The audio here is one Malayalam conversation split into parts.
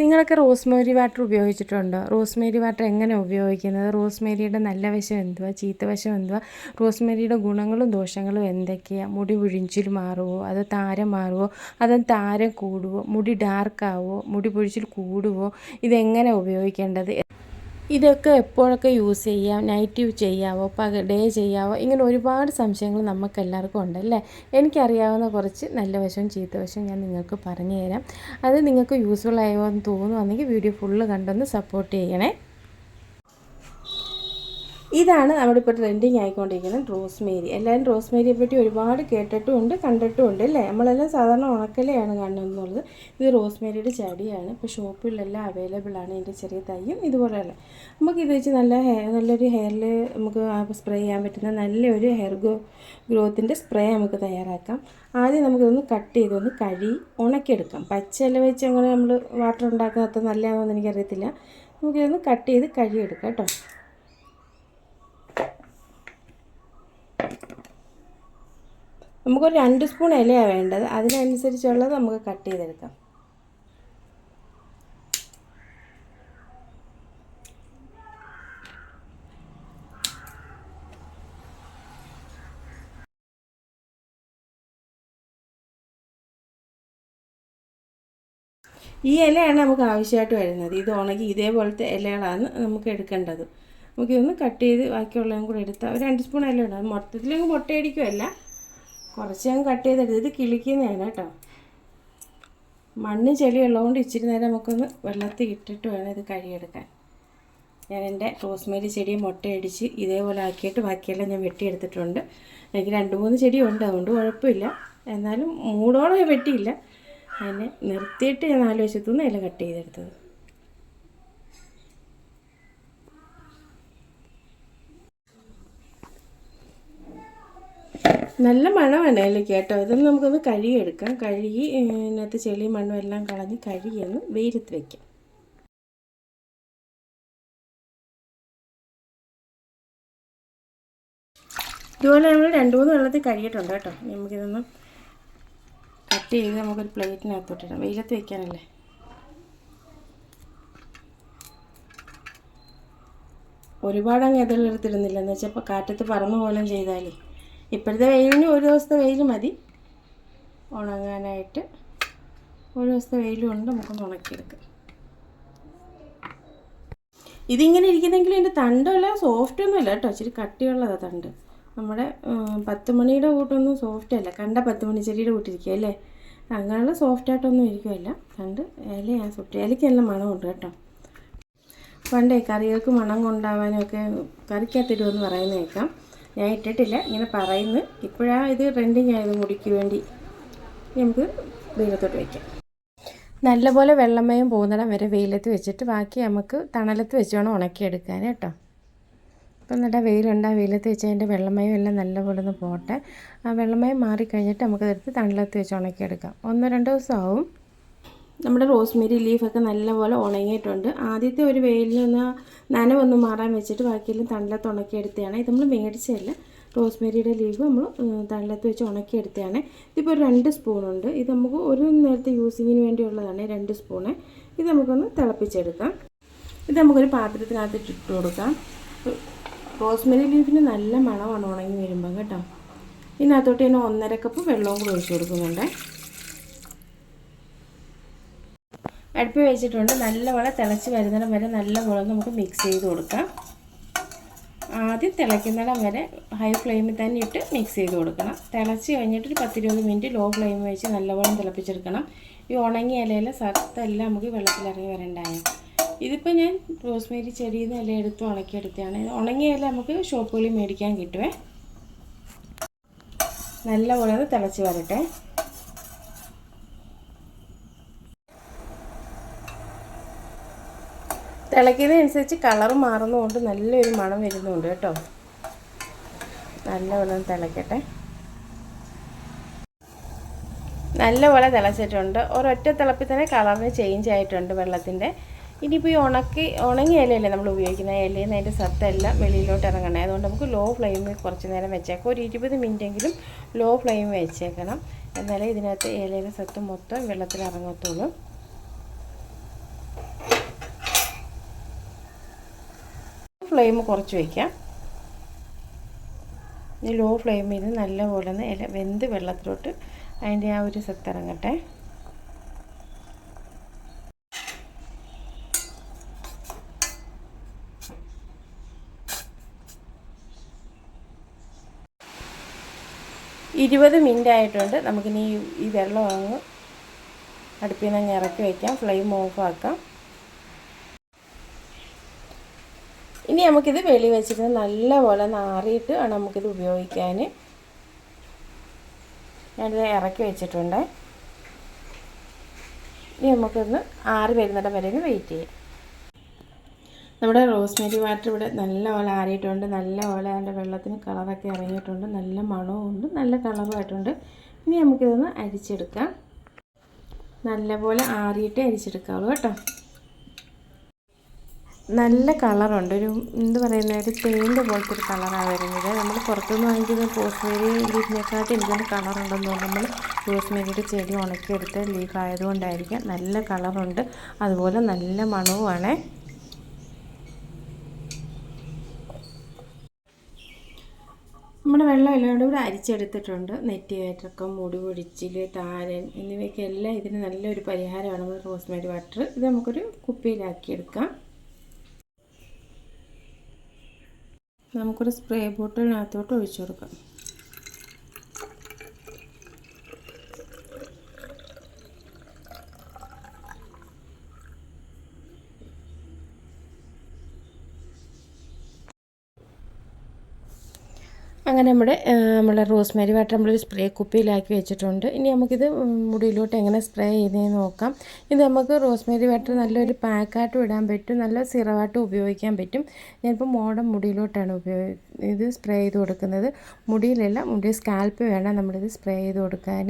നിങ്ങളൊക്കെ റോസ്മേരി വാട്ടർ ഉപയോഗിച്ചിട്ടുണ്ടോ? റോസ്മേരി വാട്ടർ എങ്ങനെ ഉപയോഗിക്കുന്നത്? റോസ്മേരിയുടെ നല്ല വശം എന്തുവാ? ചീത്ത വശം എന്തുവാ? റോസ്മേരിയുടെ ഗുണങ്ങളും ദോഷങ്ങളും എന്തൊക്കെയാണ് മുടി പൊഴിച്ചിൽ മാറുമോ അത് താരം മാറുമോ അത് താരം കൂടുമോ മുടി ഡാർക്കാവോ മുടി പൊഴിച്ചിൽ കൂടുമോ ഇതെങ്ങനെ ഉപയോഗിക്കേണ്ടത്? ഇതൊക്കെ എപ്പോഴൊക്കെ യൂസ് ചെയ്യാം നൈറ്റ് ചെയ്യാവോ പക ഡേ ചെയ്യാവോ ഇങ്ങനെ ഒരുപാട് സംശയങ്ങൾ നമുക്ക് എല്ലാവർക്കും ഉണ്ടല്ലേ എനിക്കറിയാവുന്ന കുറച്ച് നല്ല വശവും ചീത്ത വശവും ഞാൻ നിങ്ങൾക്ക് പറഞ്ഞു തരാം അത് നിങ്ങൾക്ക് യൂസ്ഫുൾ ആയോ എന്ന് തോന്നുവാണെങ്കിൽ വീഡിയോ ഫുള്ള് കണ്ടൊന്ന് സപ്പോർട്ട് ചെയ്യണേ. ഇതാണ് നമ്മുടെ ഇപ്പോൾ ട്രെൻഡിങ് ആയിക്കൊണ്ടിരിക്കുന്നത് റോസ്മേരി. എല്ലാവരും റോസ്മേരിയെ പറ്റി ഒരുപാട് കേട്ടിട്ടും ഉണ്ട് കണ്ടിട്ടും ഉണ്ട് അല്ലേ? നമ്മളെല്ലാം സാധാരണ ഉണക്കലയാണ് കാണുന്നത്. ഇത് റോസ്മേരിയുടെ ചെടിയാണ്. ഇപ്പോൾ ഷോപ്പിലെല്ലാം അവൈലബിൾ ആണ് ഇതിന്റെ ചെറിയ തയ്യും ഇതുപോലെയല്ല നമുക്ക് ഇത് വെച്ച് നല്ല ഹെയർ നല്ലൊരു ഹെയറിൽ നമുക്ക് സ്പ്രേ ചെയ്യാൻ പറ്റുന്ന നല്ലൊരു ഹെയർ ഗ്രോ ഗ്രോത്തിന്റെ സ്പ്രേ നമുക്ക് തയ്യാറാക്കാം. ആദ്യം നമുക്കിതൊന്ന് കട്ട് ചെയ്തൊന്ന് കഴുകി ഉണക്കിയെടുക്കാം. പച്ചയില വെച്ച് അങ്ങനെ നമ്മൾ വാട്ടർ ഉണ്ടാക്കുന്നത് അത്ര നല്ലതാണെന്ന് എനിക്കറിയത്തില്ല. നമുക്കിതൊന്ന് കട്ട് ചെയ്ത് കഴുകിയെടുക്കാം കേട്ടോ. നമുക്കൊരു രണ്ട് സ്പൂൺ ഇലയാണ് വേണ്ടത്. അതിനനുസരിച്ചുള്ളത് നമുക്ക് കട്ട് ചെയ്തെടുക്കാം. ഈ ഇലയാണ് നമുക്ക് ആവശ്യമായിട്ട് വരുന്നത്. ഇത് ഉണങ്ങി ഇതേപോലത്തെ ഇലകളാണ് നമുക്ക് എടുക്കേണ്ടത്. നമുക്കിതൊന്ന് കട്ട് ചെയ്ത് ബാക്കിയുള്ളതും കൂടെ എടുത്താൽ രണ്ട് സ്പൂൺ ഇല ഉണ്ട് മൊത്തത്തിലങ്ങ് മുട്ടയടിക്കുമല്ല കുറച്ച് ഞാൻ കട്ട് ചെയ്തെടുത്ത് ഇത് കിളിക്കുന്നതാണ് കേട്ടോ. മണ്ണ് ചെളി ഉള്ളതുകൊണ്ട് ഇച്ചിരി നേരം നമുക്കൊന്ന് വെള്ളത്തിൽ ഇട്ടിട്ട് വേണം ഇത് കഴിയെടുക്കാൻ ഞാൻ എന്റെ റോസ്മേരി ചെടി മുട്ടയടിച്ച് ഇതേപോലെ ആക്കിയിട്ട് ബാക്കിയെല്ലാം ഞാൻ വെട്ടിയെടുത്തിട്ടുണ്ട്. എനിക്ക് രണ്ട് മൂന്ന് ചെടിയുണ്ട് അതുകൊണ്ട് കുഴപ്പമില്ല. എന്നാലും മൂടോളം വെട്ടിയില്ല. അതിനെ നിർത്തിയിട്ട് ഞാൻ നാല് വശത്തുനിന്ന് ഇല കട്ട് ചെയ്തെടുത്തത്. നല്ല മണമാണ് അതിലേക്ക് കേട്ടോ? ഇതൊന്ന് നമുക്കൊന്ന് കഴുകിയെടുക്കാം. കഴുകി ഇതിനകത്ത് ചെളി മണ്ണും എല്ലാം കളഞ്ഞ് കഴുകിയൊന്ന് വെയിലത്ത് വെക്കാം. ഇതുപോലെ നമ്മൾ രണ്ട് മൂന്ന് വെള്ളത്തിൽ കഴുകിയിട്ടുണ്ട് കേട്ടോ. നമുക്കിതൊന്ന് കട്ട് ചെയ്ത് നമുക്കൊരു പ്ലേറ്റിനകത്തോട്ടിടാം വെയിലത്ത് വെക്കാനല്ലേ? ഒരുപാട് അങ്ങ് എടുത്തിരുന്നില്ല എന്ന് വെച്ചാൽ ഇപ്പോൾ കാറ്റത്ത് പറന്നു പോലും ചെയ്താലേ. ഇപ്പോഴത്തെ വെയിലിന് ഒരു ദിവസത്തെ വെയിൽ മതി. ഉണങ്ങാനായിട്ട് ഒരു ദിവസത്തെ വെയിലും കൊണ്ട് നമുക്കൊന്ന് ഉണക്കിയെടുക്കാം. ഇതിങ്ങനെ ഇരിക്കുന്നെങ്കിൽ ഇതിന്റെ തണ്ടല്ല സോഫ്റ്റ് ഒന്നുമല്ല കേട്ടോ. ഇച്ചിരി കട്ടിയുള്ളതാണ് തണ്ട്. നമ്മുടെ പത്ത് മണിയുടെ കൂട്ടൊന്നും സോഫ്റ്റ് അല്ല. കണ്ട പത്ത് മണി ചെടിയുടെ കൂട്ടിരിക്കുക അല്ലേ? അങ്ങനെയുള്ള സോഫ്റ്റ് ആയിട്ടൊന്നും ഇരിക്കുമല്ല തണ്ട് ഇലയാ സോഫ്റ്റ് ഇലയ്ക്ക് നല്ല മണമുണ്ട് കേട്ടോ. പണ്ടേ കറികൾക്ക് മണം കൊണ്ടാവാനും ഒക്കെ കറിക്കകത്തിടുമെന്ന് പറയുന്നത് കേൾക്കാം ഞാൻ ഇട്ടിട്ടില്ല. ഇങ്ങനെ പറയുന്നു. ഇപ്പോഴാ ഇത് ട്രെൻഡിങ് ആയത് മുടിക്ക് വേണ്ടി. നമുക്ക് വെയിലത്തോട്ട് വയ്ക്കാം നല്ലപോലെ വെള്ളമയം പോകുന്നിടം വരെ വെയിലത്ത് വെച്ചിട്ട് ബാക്കി നമുക്ക് തണലത്ത് വെച്ച് വേണം ഉണക്കിയെടുക്കാൻ കേട്ടോ. ഇപ്പം നല്ല വെയിലുണ്ട്. ആ വെയിലത്ത് വെച്ച് അതിന്റെ വെള്ളമയം എല്ലാം നല്ലപോലെ ഒന്ന് പോട്ടെ. ആ വെള്ളമയം മാറിക്കഴിഞ്ഞിട്ട് നമുക്കതെടുത്ത് തണലത്ത് വെച്ച് ഉണക്കിയെടുക്കാം. ഒന്നോ രണ്ടോ ദിവസം ആവും. നമ്മുടെ റോസ്മേരി ലീഫൊക്കെ നല്ലപോലെ ഉണങ്ങിയിട്ടുണ്ട്. ആദ്യത്തെ ഒരു വെയിലിൽ നിന്ന് നനവൊന്ന് മാറാൻ വെച്ചിട്ട് ബാക്കിയെല്ലാം തണലത്ത് ഉണക്കിയെടുത്തതാണ് ഇത് നമ്മൾ മേടിച്ചതല്ല. റോസ്മേരിയുടെ ലീഫ് നമ്മൾ തണലത്ത് വെച്ച് ഉണക്കിയെടുത്തതാണ് ഇതിപ്പോൾ ഒരു രണ്ട് സ്പൂണുണ്ട് ഇത് നമുക്ക് ഒരു നേരത്തെ യൂസിങ്ങിന് വേണ്ടിയുള്ളതാണ് രണ്ട് സ്പൂണ് ഇത് നമുക്കൊന്ന് തിളപ്പിച്ചെടുക്കാം. ഇത് നമുക്കൊരു പാത്രത്തിനകത്ത് ഇട്ട് കൊടുക്കാം. റോസ്മേരി ലീഫിന് നല്ല മണമാണ് ഉണങ്ങി വരുമ്പോൾ കേട്ടോ. ഇതിനകത്തോട്ട് ഇതിന് ഒന്നര കപ്പ് വെള്ളവും കൂടി ഒഴിച്ചു കൊടുക്കുന്നുണ്ട്. അടുപ്പിൽ വെച്ചിട്ടുണ്ട്. നല്ലപോലെ തിളച്ച് വരുന്നിടം വരെ നല്ലപോലെ നമുക്ക് മിക്സ് ചെയ്ത് കൊടുക്കാം. ആദ്യം തിളയ്ക്കുന്നിടം വരെ ഹൈ ഫ്ലെയിമിൽ തന്നെ ഇട്ട് മിക്സ് ചെയ്ത് കൊടുക്കണം. തിളച്ച് കഴിഞ്ഞിട്ട് ഒരു പത്തിരുപത് മിനിറ്റ് ലോ ഫ്ലെയിം വെച്ച് നല്ലവണ്ണം തിളപ്പിച്ചെടുക്കണം. ഈ ഉണങ്ങിയ ഇലയിൽ സത്തെല്ലാം നമുക്ക് വെള്ളത്തിലിറങ്ങി വരണ്ടായ? ഇതിപ്പോൾ ഞാൻ റോസ്മേരി ചെടിയിൽ നിന്ന് ഇല എടുത്ത് ഉണക്കിയെടുത്തതാണ്. ഉണങ്ങിയ ഇല നമുക്ക് ഷോപ്പുകളിൽ മേടിക്കാൻ കിട്ടുമേ നല്ലപോലെ തിളച്ച് വരട്ടെ. തിളയ്ക്കുന്നതനുസരിച്ച് കളർ മാറുന്നതുകൊണ്ട് നല്ലൊരു മണം വരുന്നുണ്ട് കേട്ടോ. നല്ലവണ്ണം തിളയ്ക്കട്ടെ. നല്ലപോലെ തിളച്ചിട്ടുണ്ട്. ഒരൊറ്റ തിളപ്പിൽ തന്നെ കളറിന് ചേഞ്ച് ആയിട്ടുണ്ട് വെള്ളത്തിന്റെ. ഇനിയിപ്പോൾ ഈ ഉണക്കി ഉണങ്ങിയ ഇലയല്ലേ നമ്മൾ ഉപയോഗിക്കുന്ന ഇലയിൽ നിന്ന് അതിന്റെ സത്തെല്ലാം വെളിയിലോട്ട് ഇറങ്ങണേ. അതുകൊണ്ട് നമുക്ക് ലോ ഫ്ലെയിമിൽ കുറച്ച് നേരം വെച്ചേക്കാം. ഒരു ഇരുപത് മിനിറ്റെങ്കിലും ലോ ഫ്ലെയിം വെച്ചേക്കണം. എന്നാലേ ഇതിനകത്ത് ഇലയിലെ സത്ത് മൊത്തം വെള്ളത്തിൽ ഇറങ്ങത്തുള്ളൂ. ഫ്ലെയിം കുറച്ച് വയ്ക്കാം ഈ ലോ ഫ്ലെയിമിൽ നല്ലപോലെ ഒന്ന് ഇല വെന്ത് വെള്ളത്തിലോട്ട് അതിന്റെ ആ ഒരു സത്തിറങ്ങട്ടെ ഇരുപത് മിനിറ്റ് ആയിട്ടുണ്ട്. നമുക്കിനി ഈ വെള്ളം അങ്ങ് അടുപ്പിൽ നിന്ന് അങ്ങ് ഇറക്കി വയ്ക്കാം ഫ്ലെയിം ഓഫ് ആക്കാം. ഇനി നമുക്കിത് വെളി വെച്ചിട്ട് നല്ലപോലെ നാറിയിട്ട് വേണം നമുക്കിത് ഉപയോഗിക്കാൻ ഞാനിത് ഇറക്കി വെച്ചിട്ടുണ്ട്. ഇനി നമുക്കൊന്ന് ആറി വരുന്നിടം വരെ വെയിറ്റ് ചെയ്യാം. നമ്മുടെ റോസ്മേരി വാട്ടർ ഇവിടെ നല്ലപോലെ ആറിയിട്ടുണ്ട്. നല്ലപോലെ അതിന്റെ വെള്ളത്തിന് കളറൊക്കെ ഇറങ്ങിയിട്ടുണ്ട്. നല്ല മണവും ഉണ്ട് നല്ല കളറുമായിട്ടുണ്ട്. ഇനി നമുക്കിതൊന്ന് അരിച്ചെടുക്കാം. നല്ലപോലെ ആറിയിട്ട് അരിച്ചെടുക്കാവുള്ളൂ കേട്ടോ. നല്ല കളറുണ്ട്. ഒരു എന്ത് പറയുന്ന ഒരു പെയിന്റ് പോലത്തെ ഒരു കളറാണ് വരുന്നത്. നമ്മൾ പുറത്തുനിന്ന് വാങ്ങിക്കുന്ന റോസ്മേരി ലീഫിനെക്കാട്ടി എനിക്കൊന്ന് കളറുണ്ടെന്ന് തോന്നുന്നു. നമ്മൾ റോസ്മേരിയുടെ ചെടി ഉണക്കിയെടുത്ത് ലീഫ് ആയതുകൊണ്ടായിരിക്കാം. നല്ല കളറുണ്ട്. അതുപോലെ നല്ല മണവുമാണേ. നമ്മുടെ വെള്ളം എല്ലാം കൂടെ അരിച്ചെടുത്തിട്ടുണ്ട്. നെറ്റിയേറ്റൊക്കെ മുടി പൊടിച്ചിൽ താരൻ എന്നിവയ്ക്കെല്ലാം ഇതിന് നല്ലൊരു പരിഹാരമാണ്. റോസ്മേരി വാട്ടർ ഇത് നമുക്കൊരു കുപ്പിയിലാക്കിയെടുക്കാം. നമുക്കൊരു സ്പ്രേ ബോട്ടിലിനകത്തോട്ട് ഒഴിച്ചു കൊടുക്കാം. അങ്ങനെ നമ്മുടെ നമ്മളെ റോസ്മേരി വാട്ടർ നമ്മളൊരു സ്പ്രേ കുപ്പിയിലാക്കി വെച്ചിട്ടുണ്ട്. ഇനി നമുക്കിത് മുടിയിലോട്ട് എങ്ങനെ സ്പ്രേ ചെയ്തതെന്ന് നോക്കാം. ഇത് നമുക്ക് റോസ്മേരി വാട്ടർ നല്ലൊരു പാക്കായിട്ട് ഇടാൻ പറ്റും നല്ല സിറവായിട്ടും ഉപയോഗിക്കാൻ പറ്റും. ഞാനിപ്പോൾ മോഡം മുടിയിലോട്ടാണ് ഉപയോഗി ഇത് സ്പ്രേ ചെയ്ത് കൊടുക്കുന്നത്. മുടിയിലല്ല മുടി സ്കാൽപ്പ് വേണം നമ്മളിത് സ്പ്രേ ചെയ്ത് കൊടുക്കാൻ.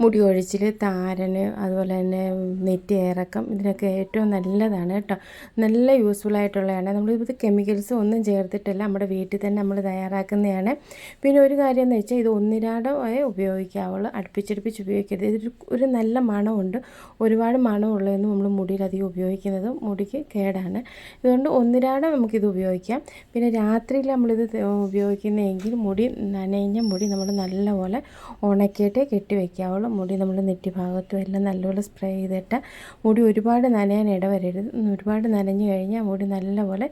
മുടി ഒഴിച്ചിൽ താരന് അതുപോലെ തന്നെ നെറ്റ് ഇറക്കം ഇതിനൊക്കെ ഏറ്റവും നല്ലതാണ് കേട്ടോ. നല്ല യൂസ്ഫുൾ ആയിട്ടുള്ളതാണ്. നമ്മളിത് കെമിക്കൽസ് ഒന്നും ചേർത്തിട്ടില്ല നമ്മുടെ വീട്ടിൽ തന്നെ നമ്മൾ തയ്യാറാക്കുന്നതാണ്. പിന്നെ ഒരു കാര്യം എന്ന് വെച്ചാൽ ഇത് ഒന്നിരാടമായി ഉപയോഗിക്കാവുള്ളൂ. അടുപ്പിച്ചടുപ്പിച്ച് ഉപയോഗിക്കരുത്. ഇതൊരു ഒരു നല്ല മണമുണ്ട്. ഒരുപാട് മണമുള്ളതെന്ന് നമ്മൾ മുടിയിൽ അധികം ഉപയോഗിക്കുന്നത് മുടിക്ക് കേടാണ്. ഇതുകൊണ്ട് ഒന്നിരാടം നമുക്കിത് ഉപയോഗിക്കാം. പിന്നെ രാത്രിയിൽ നമ്മളിത് ഉപയോഗിക്കുന്നതെങ്കിൽ മുടി നനഞ്ഞ മുടി നമ്മൾ നല്ലപോലെ ഉണക്കിയിട്ട് കെട്ടി വയ്ക്കാവുള്ളൂ മുടി നമ്മൾ നെറ്റി ഭാഗത്തും എല്ലാം നല്ലപോലെ സ്പ്രേ ചെയ്തിട്ട് മുടി ഒരുപാട് നനയാൻ ഇടവരരുത്. ഒരുപാട് നനഞ്ഞു കഴിഞ്ഞാൽ മുടി നല്ലപോലെ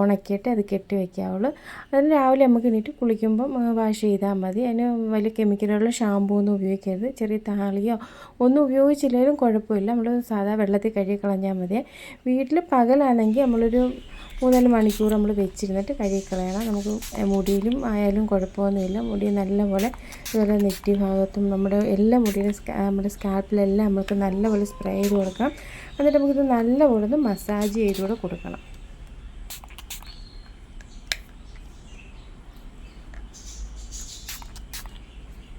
ഉണക്കിയിട്ട് അത് കെട്ടി വയ്ക്കാവുള്ളൂ അതിന് രാവിലെ നമുക്ക് എണീറ്റ് കുളിക്കുമ്പം വാഷ് ചെയ്താൽ മതി. അതിന് വലിയ കെമിക്കലുള്ള ഷാമ്പൂ ഒന്നും ഉപയോഗിക്കരുത്. ചെറിയ താളിയോ ഒന്നും ഉപയോഗിച്ചില്ലെങ്കിലും കുഴപ്പമില്ല. നമ്മൾ സാധാ വെള്ളത്തിൽ കഴുകി കളഞ്ഞാൽ മതി. വീട്ടിൽ പകലാണെങ്കിൽ നമ്മളൊരു മൂന്നാൽ മണിക്കൂർ നമ്മൾ വെച്ചിരുന്നിട്ട് കഴുകിക്കളയണം നമുക്ക് മുടിയിലും ആയാലും കുഴപ്പമൊന്നുമില്ല. മുടി നല്ലപോലെ ഇതുപോലെ നെറ്റി ഭാഗത്തും നമ്മുടെ എല്ലാ മുടിയുടെ നമ്മുടെ സ്കാൽപ്പിലെല്ലാം നമുക്ക് നല്ലപോലെ സ്പ്രേ ചെയ്ത് കൊടുക്കാം. എന്നിട്ട് നമുക്കിത് നല്ലപോലെ ഒന്ന് മസാജ് ചെയ്തുകൂടെ കൊടുക്കണം.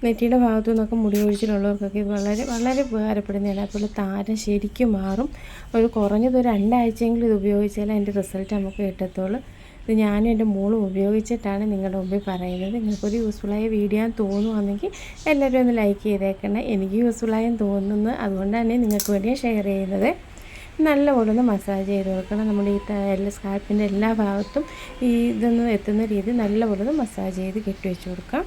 നെറ്റിയുടെ ഭാഗത്തു നിന്നൊക്കെ മുടി ഒഴിച്ചിലുള്ളവർക്കൊക്കെ ഇത് വളരെ വളരെ ഉപകാരപ്പെടുന്നതാണ് അതുപോലെ താരം ശരിക്കും മാറും. ഒരു കുറഞ്ഞത് ഒരു രണ്ടാഴ്ചയെങ്കിലും ഇത് ഉപയോഗിച്ചാൽ അതിന്റെ റിസൾട്ട് നമുക്ക് കിട്ടത്തുള്ളൂ. ഇത് ഞാനും എന്റെ മോളും ഉപയോഗിച്ചിട്ടാണ് നിങ്ങളുടെ മുമ്പിൽ പറയുന്നത്. നിങ്ങൾക്കൊരു യൂസ്ഫുള്ളായ വീഡിയോ തോന്നുവാണെങ്കിൽ എല്ലാവരും ഒന്ന് ലൈക്ക് ചെയ്തേക്കണം. എനിക്ക് യൂസ്ഫുള്ളായും തോന്നുന്നു. അതുകൊണ്ടാണ് നിങ്ങൾക്ക് വേണ്ടി ഷെയർ ചെയ്യുന്നത്. നല്ലപോലെ ഒന്ന് മസാജ് ചെയ്ത് കൊടുക്കണം. നമ്മുടെ ഈ എല്ലാ സ്കാൽപ്പിന്റെ എല്ലാ ഭാഗത്തും ഈ ഇതൊന്ന് എത്തുന്ന രീതിയിൽ നല്ലപോലെ ഒന്ന് മസാജ് ചെയ്ത് കെട്ടിവെച്ച് കൊടുക്കാം.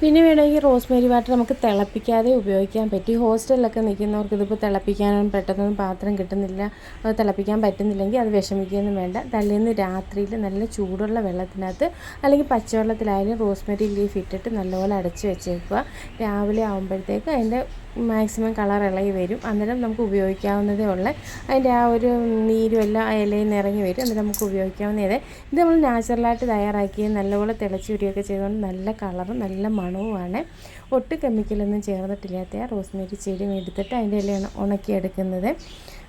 പിന്നെ വേണമെങ്കിൽ റോസ്മേരി വാട്ടർ നമുക്ക് തിളപ്പിക്കാതെ ഉപയോഗിക്കാൻ പറ്റി. ഹോസ്റ്റലിലൊക്കെ നിൽക്കുന്നവർക്ക് ഇതിപ്പോൾ തിളപ്പിക്കാനും പെട്ടെന്നൊന്നും പാത്രം കിട്ടുന്നില്ല. അത് തിളപ്പിക്കാൻ പറ്റുന്നില്ലെങ്കിൽ അത് വിഷമിക്കുകയൊന്നും വേണ്ട. തലേന്ന് രാത്രിയിൽ നല്ല ചൂടുള്ള വെള്ളത്തിനകത്ത് അല്ലെങ്കിൽ പച്ചവെള്ളത്തിലായാലും റോസ്മേരി ലീഫ് ഇട്ടിട്ട് നല്ലപോലെ അടച്ച് വെച്ചേക്കുക. രാവിലെ ആകുമ്പോഴത്തേക്ക് അതിന്റെ മാക്സിമം കളർ ഇളകി വരും. അന്നേരം നമുക്ക് ഉപയോഗിക്കാവുന്നതേ ഉള്ളു. അതിന്റെ ആ ഒരു നീരും എല്ലാം ഇലയിൽ നിന്ന് ഇറങ്ങി വരും. അന്നേരം നമുക്ക് ഉപയോഗിക്കാവുന്നതേ. ഇത് നമ്മൾ നാച്ചുറലായിട്ട് തയ്യാറാക്കി നല്ലപോലെ തിളച്ച് ഉരിയൊക്കെ ചെയ്തുകൊണ്ട് നല്ല കളറും നല്ല മണവുമാണ്. ഒട്ടും കെമിക്കലൊന്നും ചേർന്നിട്ടില്ലാത്ത റോസ്മേരി ചെടി എടുത്തിട്ട് അതിന്റെ ഇലയാണ് ഉണക്കിയെടുക്കുന്നത്.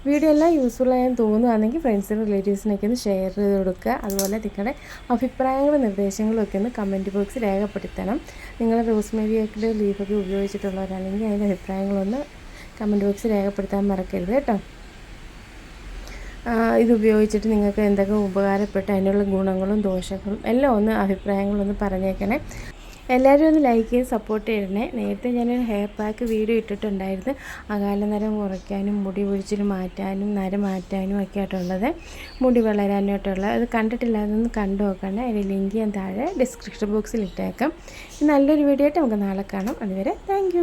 വീഡിയോ എല്ലാം യൂസ്ഫുൾ ആയെന്ന് തോന്നുകയാണെങ്കിൽ ഫ്രണ്ട്സിനും റിലേറ്റീവ്സിനൊക്കെ ഒന്ന് ഷെയർ ചെയ്ത് കൊടുക്കുക. അതുപോലെ നിങ്ങളുടെ അഭിപ്രായങ്ങളും നിർദ്ദേശങ്ങളും ഒക്കെ ഒന്ന് കമന്റ് ബോക്സിൽ രേഖപ്പെടുത്തണം. നിങ്ങൾ റോസ്മേരിയൊക്കെ ലീഫൊക്കെ ഉപയോഗിച്ചിട്ടുള്ളവരാണെങ്കിൽ അതിന്റെ അഭിപ്രായങ്ങളൊന്ന് കമന്റ് ബോക്സിൽ രേഖപ്പെടുത്താൻ മറക്കരുത് കേട്ടോ. ഇത് ഉപയോഗിച്ചിട്ട് നിങ്ങൾക്ക് എന്തൊക്കെ ഉപകാരപ്പെട്ടു അതിനുള്ള ഗുണങ്ങളും ദോഷങ്ങളും എല്ലാം ഒന്ന് അഭിപ്രായങ്ങളൊന്ന് പറഞ്ഞേക്കണേ. എല്ലാവരും ഒന്ന് ലൈക്ക് ചെയ്ത് സപ്പോർട്ട് ചെയ്യണേ. നേരത്തെ ഞാനൊരു ഹെയർ പാക്ക് വീഡിയോ ഇട്ടിട്ടുണ്ടായിരുന്നു. അകാല നരം കുറയ്ക്കാനും മുടി പൊഴിച്ചിൽ മാറ്റാനും നര മാറ്റാനും ഒക്കെ ആയിട്ടുള്ളത്. മുടി വളരാനും ആയിട്ടുള്ളത് അത് കണ്ടിട്ടില്ലാതൊന്ന് കണ്ടു നോക്കണേ. അതിന്റെ ലിങ്ക് ഞാൻ താഴെ ഡിസ്ക്രിപ്ഷൻ ബോക്സിൽ ഇട്ടേക്കാം. നല്ലൊരു വീഡിയോ ആയിട്ട് നമുക്ക് നാളെ കാണാം. അതുവരെ താങ്ക്